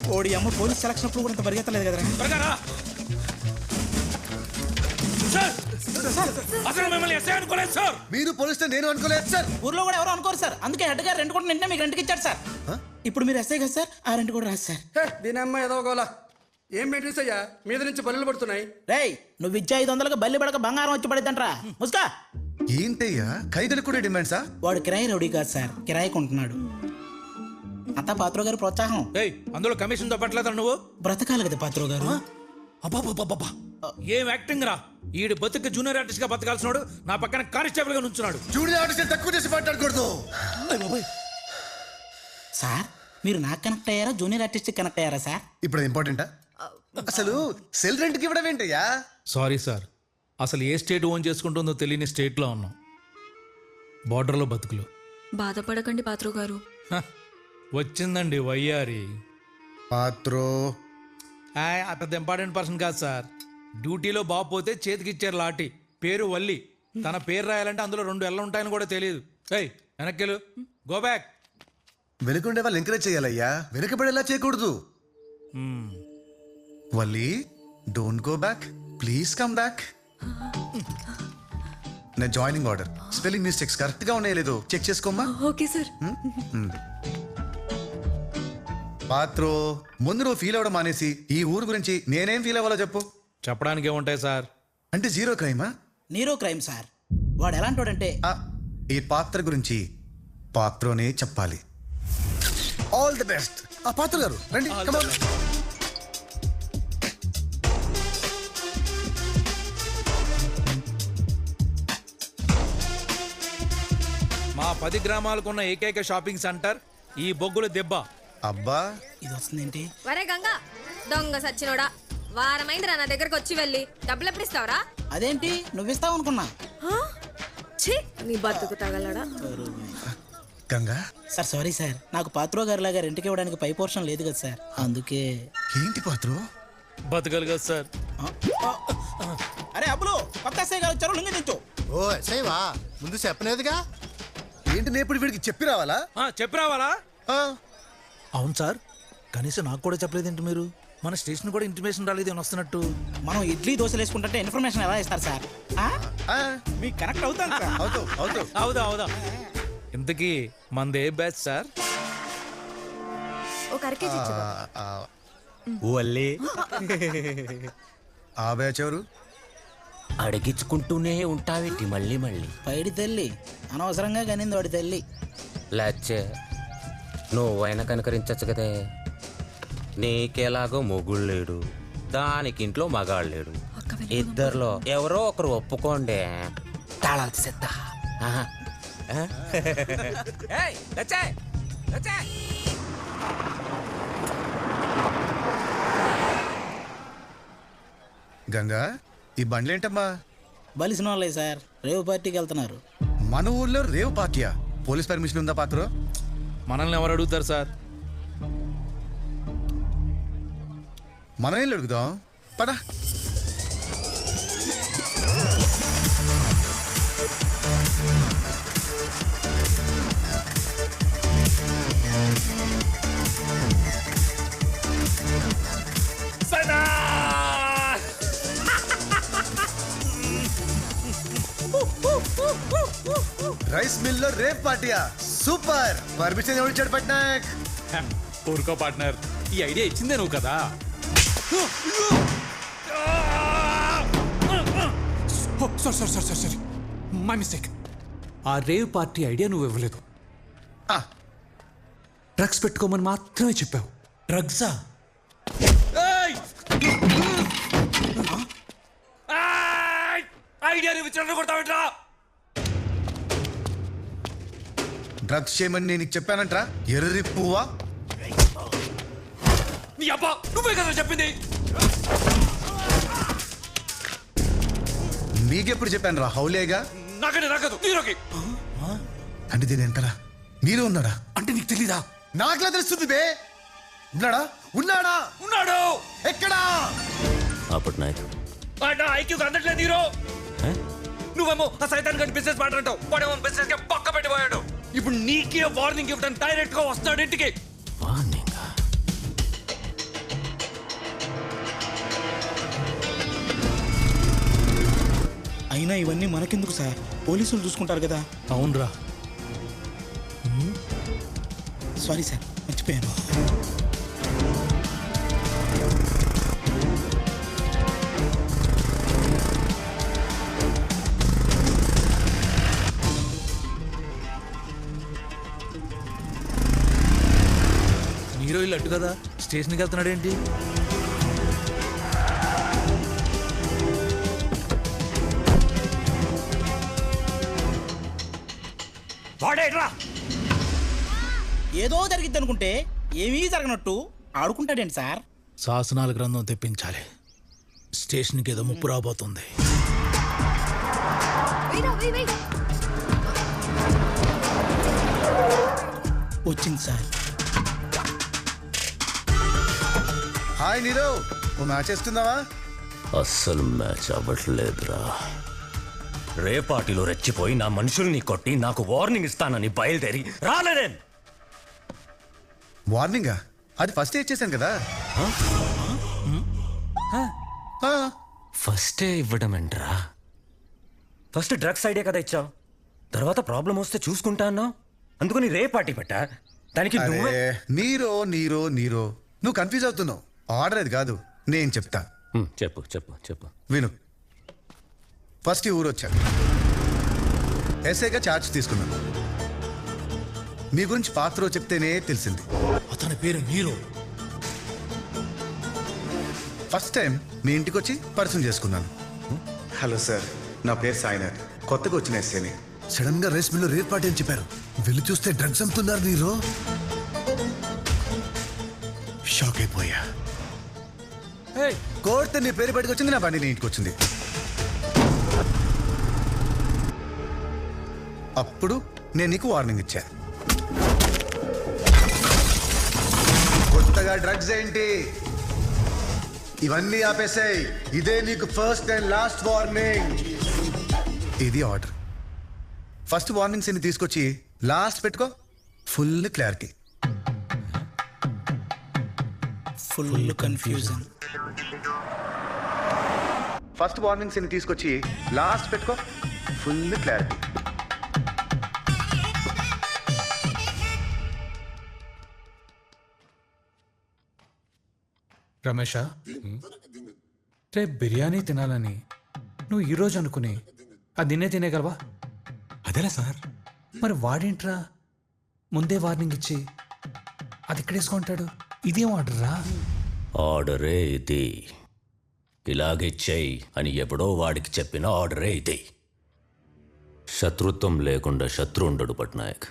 ఓడి అమ్మ police selection అప్పుడు కూడా ఇంత పరిగెత్తలేదు కదరా. రా. సార్ అసలు మిమ్మల్ని ఎస్ఐ అనుకోలేదు సార్. మీరు పోలిస్తే నేను అనుకోలేదు సార్. ఊర్లో కూడా ఎవరు అనుకోరు సార్. అందుకే హెడ్ గారు రెండు కూడా నిన్నే మీకు రెంట్కి ఇచ్చాడు సార్. ఇప్పుడు మీరు ఎస్ఐ కదా సార్. ఆ రెండు కూడా రాదు సార్. దీని అమ్మ ఏదో గోలా ఏం మెయింటెన్స్ అయ్యా? మీద నుంచి బల్లులు పడుతున్నాయి. రేయ్ నువ్వు ఇచ్చే ఐదు వందలకు బల్లి పడక బంగారం వచ్చి పడిద్దంట్రా ముసుకా. ఏంటయ్యా? ఖైదీలకు కూడా డిమాండ్సా? వాడు కిరాయి రౌడీ కాదు సార్. కిరాయి కొంటున్నాడు. అంతా పాత్రో గారి ప్రోత్సాహం. ఏయ్ అందులో కమిషన్ తప్పట్లేదా నువ్వు? బ్రతకాలి కదా పాత్రో గారు. అబ్బాబాబాబా ఏం యాక్టింగ్ రా? ఈడు బతుకు జూనియర్ ఆర్టిస్ట్గా బతకాల్సినాడు నా పక్కన కానిస్టేబుల్గా నుంచున్నాడు జూనియర్ ఆర్టిస్ట్ తక్కువ చేసి మాట్లాడకూడదు. సార్ మీరు నాకు కనెక్ట్ అయ్యారా? జూనియర్ ఆర్టిస్ట్ కనెక్ట్ అయ్యారా సార్? ఇప్పుడు ఇంపార్టెంటా? అసలు సెల్ రెంట్కి ఇవ్వడం ఏంటయ్యా? Sorry sir. అసలు ఏ స్టేట్ ఓన్ చేసుకుంటుందో తెలియని స్టేట్లో ఉన్నాం. బార్డర్లో బతుకులు. బాధపడకండి పాత్రో గారు. వచ్చిందండి వయ్యారి. పాత్రో. ఆయ్, ఇంపార్టెంట్ పర్సన్ కాదు సార్. డ్యూటీలో బాబు పోతే చేతికి ఇచ్చారు లాటి పేరు వల్లి. తన పేరు రాయాలంటే అందులో రెండు ఎల్ల ఉంటాయని కూడా తెలియదు. ఏయ్ వెనక్కిలు గో బ్యాక్ వెనుకుండే వాళ్ళు ఎంకరేజ్ చేయాలయ్యా. వెనుకబడేలా చేయకూడదు. Valli don't go back please come back నా జాయినింగ్ ఆర్డర్ స్పెల్లింగ్ మిస్టేక్స్ కరెక్ట్గా ఉన్నాయో లేదో చెక్ చేసుకోమ్మా. Okay sir. పాత్రో ముందు నువ్వు ఫీల్ అవ్వడం మానేసి ఈ ఊరు గురించి నేనేం ఫీల్ అవ్వాలో చెప్పు. చెప్పడానికి ఏముంటాయి సార్. అంటే జీరో క్రైమా? Nero crime sir. వాడు ఎలాంటోడంటే ఆ, ఈ పాత్ర గురించి పాత్రనే చెప్పాలి. ఆల్ ది బెస్ట్ ఆ పాత్ర గారు రండి come on. మా పది గ్రామాలకున్న ఏకైక షాపింగ్ సెంటర్ ఈ బొగ్గుల దెబ్బ. అబ్బా. ఇది వస్తుందేంటి వరే గంగా దొంగ సచ్చినోడా. వారమైందిరా నా దగ్గరకు వచ్చి వెళ్ళి. డబ్బులు ఎప్పుడు ఇస్తావరా? అదేంటి? నువ్వు ఇస్తావు అనుకున్నా ఛీ నీ బతుకు తగలడా? గంగా. Sir sorry sir. నాకు పాత్రో గారి లాగా రెంట్కి ఇవ్వడానికి పై పోర్షన్ లేదు కదా సార్. అందుకే. ఏంటి పాత్ర? బతకలు కదా సార్. అరే అబ్బులు పక్క ఎస్ఐ గారు వచ్చారు లింగి తెచ్చు ఓ ఎస్ఐవా ముందు చెప్పలేదుగా ఏంటి నేను ఇప్పుడు వీడికి చెప్పి రావాలా? ఆ, చెప్పి రావాలా? ఆ, అవును సార్. కనీసం నాకు కూడా చెప్పలేదేంటి మీరు? మన స్టేషన్ కూడా ఇంటిమేషన్ రాలేదు అని వస్తున్నట్టు? మనం ఇడ్లీ దోశలు వేసుకుంటే ఇన్ఫర్మేషన్ ఎలా ఇస్తారు సార్? ఆ? ఆ, మీకు కనెక్ట్ అవుతాను సార్. అవుతావు అవుతావు. అవుదా అవుదా. ఇంతకీ మనది ఏ బ్యాచ్ సార్? ఒక అరకేజీ వల్లే ఆ బ్యాచ్ ఎవరు? అడిగించుకుంటూనే ఉంటావేటి మళ్ళీ మళ్ళీ? పైడి తల్లి. అనవసరంగా కనింది వాడి తల్లి. లచ్చే నువ్వైనా కనుకరించచ్చు కదే. నీకెలాగో మొగుడు లేడు. దానికి ఇంట్లో మగాడు లేడు. ఇద్దరిలో ఎవరో ఒకరు ఒప్పుకోండి. తాళాలు తీసేద్దా. గంగా ఈ బండ్లేంటమ్మా? బలిసిన వాళ్ళే సార్. రేవు పార్టీకి వెళ్తున్నారు. మన ఊర్లో రేవ్ పార్టీయా? పోలీస్ పర్మిషన్ ఉందా పాత్ర? మనల్ని ఎవరు అడుగుతారు సార్? మనం ఏం అడుగుదాం పదా. రైస్ మిల్లో రేవ్ పార్టీయా? సూపర్. పర్మిషన్ ఎవరు ఇచ్చాడు పట్నాయక్? ఊరుకో పార్ట్నర్. ఈ ఐడియా ఇచ్చిందే నువ్వు కదా? Sorry sorry sorry sorry sorry. My mistake ఆ రేవ్ పార్టీ ఐడియా నువ్వు ఇవ్వలేదు. ఆ, డ్రగ్స్ పెట్టుకోమని మాత్రమే చెప్పావు. డ్రగ్సా ఐడియా నువ్వు ఇచ్చిన కొడతావిట్రా డ్రగ్స్ చేయమని నేను నీకు చెప్పానంట్రా. ఎర్రి పువ్వా? నీ అబ్బా నువ్వే కదా చెప్పింది? మీకెప్పుడు చెప్పాను రా హౌలేగా? నాకంటే నాకదు నీరోకి అంటే దీని వెనకరా మీరు ఉన్నాడా? అంటే నీకు తెలీదా? నాకులా తెలుస్తుంది బే? ఉన్నాడా? ఉన్నాడా? ఉన్నాడు. ఎక్కడా? అప్పుడు నాయకు నా ఐక్యూకి అందట్లేదు హీరో. నువ్వేమో ఆ సైతాన్ గడి బిజినెస్ మాట్లాడతావు వాడేమో బిజినెస్కి పక్క పెట్టిపోయాడు. ఇప్పుడు నీకే వార్నింగ్ ఇవ్వడం డైరెక్ట్గా వస్తాడు ఇంటికి. అయినా ఇవన్నీ మనకెందుకు సార్? పోలీసులు చూసుకుంటారు కదా. అవునరా. సారీ సార్ మర్చిపోయాను. అట్టు కదా? స్టేషన్కి వెళ్తున్నాడు ఏంటి ఏదో జరిగిద్ది అనుకుంటే ఏమీ జరగనట్టు ఆడుకుంటాడేంటి సార్? శాసనాల గ్రంథం తెప్పించాలి. స్టేషన్కి ఏదో ముప్పు రాబోతుంది. వచ్చింది సార్. హాయ్ నీరవ్ ఓ మ్యాచ్ వేస్తున్నావా అస్సలు మ్యాచ్ అవ్వట్లేదురా. రేపాటిలో రెచ్చిపోయి నా మనుషుల్ని కొట్టి నాకు వార్నింగ్ ఇస్తానని బయలుదేరి రాలేదేం వార్నింగా? అది ఫస్ట్ ఇచ్చేసాను కదా. ఫస్టే ఇవ్వడం ఏంట్రా? ఫస్ట్ డ్రగ్స్ ఐడియా కదా ఇచ్చావు. తర్వాత ప్రాబ్లం వస్తే చూసుకుంటా అన్నావు. అందుకని రేపాటి పెట్టా. దానికి నువ్వే నీరో నీరో నీరో. నువ్వు కన్ఫ్యూజ్ అవుతున్నావు. ఆర్డర్ అది కాదు నేను చెప్తా. చెప్పు చెప్పు చెప్పు. విను. ఫస్ట్ ఈ ఊరు వచ్చాను ఎస్ఐగా ఛార్జ్ తీసుకున్నాను. మీ గురించి పాత్ర చెప్తేనే తెలిసింది. అతని పేరు హీరో ఫస్ట్ టైం మీ ఇంటికి వచ్చి పరిచయం చేసుకున్నాను. హలో సార్ నా పేరు సాయినాథ్. కొత్తగా వచ్చిన ఎస్ఐని సడన్గా రేస్ మిల్లు రేర్ పార్టీ అని చెప్పారు. వెళ్ళి చూస్తే డ్రగ్స్ అమ్ముతున్నారు మీరు షాక్ అయిపోయా. కోర్టు నీ పేరు బయటకు వచ్చింది నా బండి నీ ఇంటికి వచ్చింది అప్పుడు నేను నీకు వార్నింగ్ ఇచ్చా. కొత్తగా డ్రగ్స్ ఏంటి? ఇవన్నీ ఆపేసాయి. ఇదే నీకు ఫస్ట్ అండ్ లాస్ట్ వార్నింగ్. ఇది ఆర్డర్. ఫస్ట్ వార్నింగ్స్ని తీసుకొచ్చి లాస్ట్ పెట్టుకో. Full clarity. Full confusion first వార్నింగ్స్ని తీసుకొచ్చి లాస్ట్ పెట్టుకో. ఫుల్ క్లారిటీ రమేష రేపు బిర్యానీ తినాలని నువ్వు ఈరోజు అనుకుని అది నిన్నే తినేగలవా అదేలా సార్. మరి వాడేంట్రా? ముందే వార్నింగ్ ఇచ్చి అది ఎక్కడేసుకుంటాడు ఇదేం ఆర్డర్ రా? ఆర్డరే ఇది. ఇలాగే చెయ్యి అని ఎవడో వాడికి చెప్పిన ఆర్డరే ఇది. శత్రుత్వం లేకుండా శత్రు ఉండడు పట్నాయక్.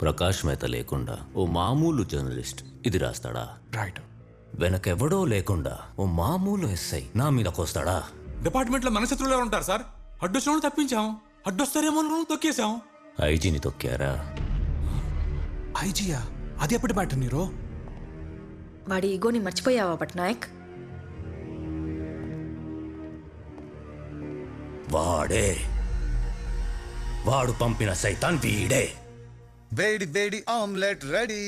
ప్రకాష్ మేత లేకుండా ఓ మామూలు జర్నలిస్ట్ ఇది రాస్తాడా? రైట్. వెనకెవడో లేకుండా ఓ మామూలు ఎస్ఐ నా మీదకొస్తాడా డిపార్ట్మెంట్లో మన శత్రువులు ఉంటారు సార్? అడ్డొచ్చిన తప్పించాం. అడ్డొస్తారేమో తొక్కేసాం ఐజీని తొక్కారా? ఐజియా? అది ఎప్పటి మాట నీరో వాడి ఈగోని మర్చిపోయావా పట్నాయక్? వాడే. వాడు పంపిన సైతాన్ వీడే. వేడి వేడి ఆమ్లెట్ రెడీ.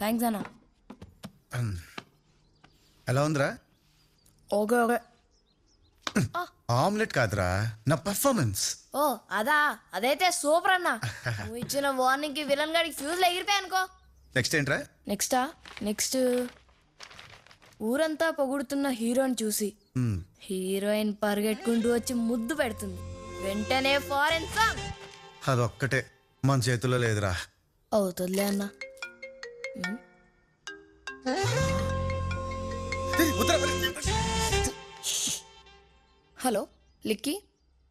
థ్యాంక్స్ అన్న. ఎలా ఉందిరా? Okay okay. ఆమ్లెట్ కాదురా నా పర్ఫార్మెన్స్ ఓ అదా అదైతే సూపర్ అన్న. నువ్వు ఇచ్చిన వార్నింగ్కి విలన్ గాడికి ఫ్యూజ్ ఎగిరిపోయా అనుకో నెక్స్ట్ ఏంట్రా? నెక్స్టా నెక్స్ట్ ఊరంతా పొగుడుతున్న హీరోని చూసి హీరోయిన్ పరిగెట్టుకుంటూ వచ్చి ముద్దు పెడుతుంది. వెంటనే ఫారెన్ సాంగ్ అదొక్కటే. మన చేతుల్లో లేదురా. అవుతుందిలే అన్న. హలో లిక్కీ?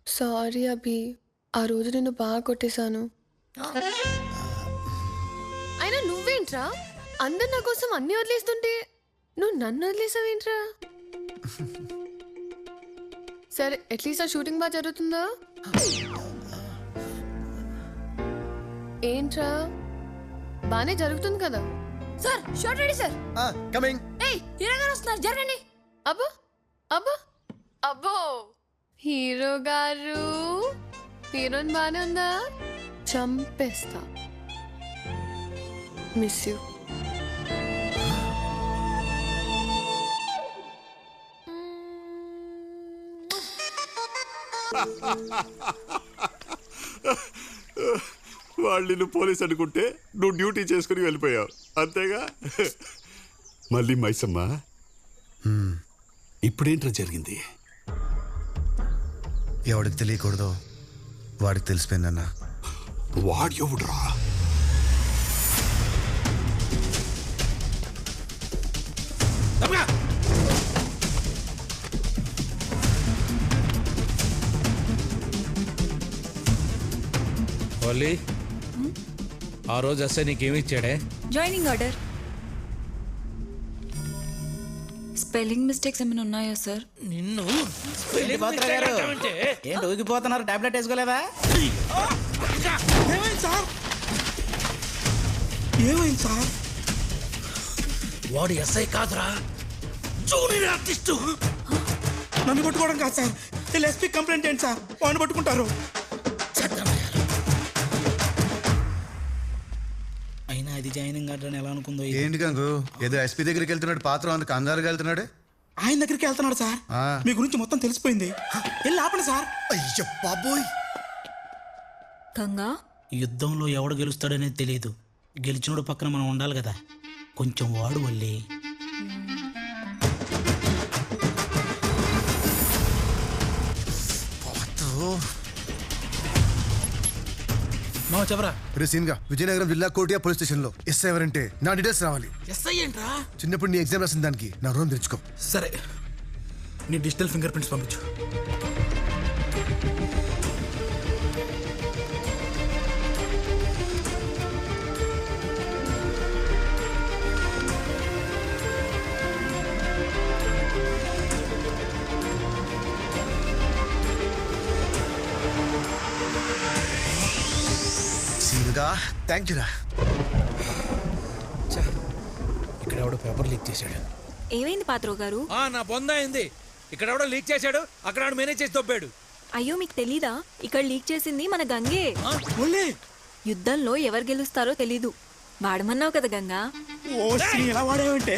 సారీ అభి ఆ రోజు నేను బాగా కొట్టేశాను. అయినా నువ్వేంట్రా? అందరు నా కోసం అన్ని వదిలేస్తుంటే నువ్వు నన్ను వదిలేసావేంట్రా? సరే అట్లీస్ట్ ఆ షూటింగ్ బాగా జరుగుతుందా? ఏంట్రా? బానే జరుగుతుంది కదా? Sir shot ready sir. Coming ఏయ్ హీరో గారు వస్తున్నారు జరగండి. అబ్బో అబ్బో అబ్బో. హీరో గారు హీరోయిన్ బానే ఉందా? చంపేస్తా. మిస్ యూ వాళ్ళు నిన్ను పోలీస్ అనుకుంటే నువ్వు డ్యూటీ చేసుకుని వెళ్ళిపోయావు. అంతేగా? మళ్ళీ మైసమ్మ. ఇప్పుడేంట్రా జరిగింది? ఎవడికి తెలియకూడదో వాడికి తెలిసిపోయిందన్న. వాడు ఎవడురా వల్లి ఆ రోజు ఎస్ఐ నీకేమి ఇచ్చాడే? జాయినింగ్ ఆర్డర్ స్పెల్లింగ్ మిస్టేక్స్ ఏమైనా ఉన్నాయా సార్ నిన్ను ఏంటి ఊగిపోతున్నారు? టాబ్లెట్ వేసుకోలేదా? ఏమైంది సార్ ఏమైంది సార్ వాడు ఎస్ఐ కాదురా. Junior artist. నన్ను పట్టుకోవడం కాదు సార్ వీళ్ళు ఎస్పీ కంప్లైంట్ ఏంటి సార్ వాడిని పట్టుకుంటారు. జాయినింగ్ అని ఎలా అనుకుందో ఇది. ఏంటి గంగు? ఏదో ఎస్పీ దగ్గరికి వెళ్తున్నాడు పాత్ర అంత కంగారుగా వెళ్తున్నాడు? ఆయన దగ్గరికి వెళ్తున్నాడు సార్. ఆ. మీ గురించి మొత్తం తెలిసిపోయింది. వెళ్ళి ఆపండి సార్. అయ్యో బాబోయ్! గంగా? యుద్ధంలో ఎవడు గెలుస్తాడనేది తెలియదు. గెలిచినోడు పక్కన మనం ఉండాలి కదా. కొంచెం వాడు వల్లి మా చెప్పరా? రే సీన్గా విజయనగరం జిల్లా కోటియా పోలీస్ స్టేషన్లో ఎస్ ఎవరంటే నా డీటెయిల్స్ రావాలి. ఎస్ఐ ఏంట్రా? చిన్నప్పుడు నీ ఎగ్జామ్ రాసిన దానికి నా రూమ్ తెచ్చుకో సరే. నీ డిజిటల్ ఫింగర్ ప్రింట్స్ పంపించు. సీన్గా. థ్యాంక్ యూ రా. ఇక్కడ ఎవడో పేపర్ లీక్ చేశాడు. ఏమైంది పాత్రో గారు? ఆ నా బొంద అయింది. ఇక్కడ ఎవడో లీక్ చేశాడు అక్కడ ఆడు మేనేజ్ చేసి తొప్పాడు అయ్యో మీకు తెలీదా? ఇక్కడ లీక్ చేసింది మన గంగే. యుద్ధంలో ఎవరు గెలుస్తారో తెలీదు. వాడమన్నావు కదా గంగా. ఓ శ్రీ ఎలా వాడేవంటే?